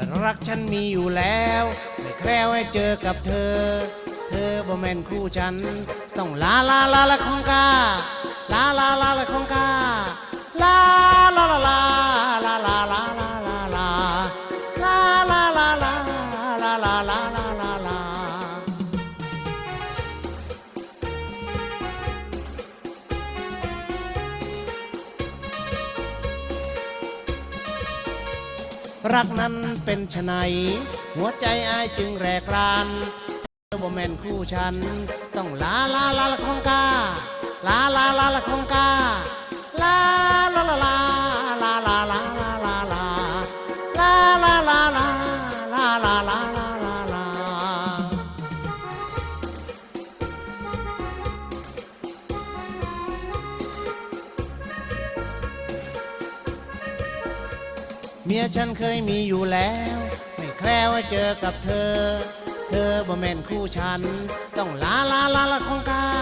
อดรักฉันมีอยู่แล้ว ไม่แคล้วให้เจอกับเธอ เธอบ่แม่นคู่ฉัน ต้องลาลาลาละของกาลาลาลาละของ รักนั้นเป็นไฉนหัวใจอายจึงแรกรานเธอบ่แม่นคู่ฉัน ต้องลาลาลาละของกาลาลาลาละของกาลาลาลาลาลาลาลาลาลาลาลาลา เมียฉันเคยมีอยู่แล้ว ไม่แคล้วว่าเจอกับเธอ เธอบ่แม่นคู่ฉัน ต้องลาลาลาละของกา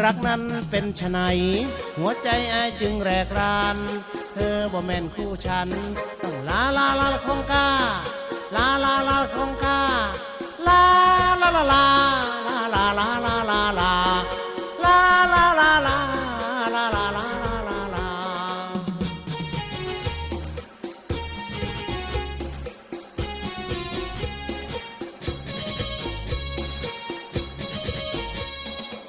รักนั้นเป็นไฉนหัวใจอายจึงแรกราน เธอบ่แม่นคู่ฉัน ต้องลาลาลาของกา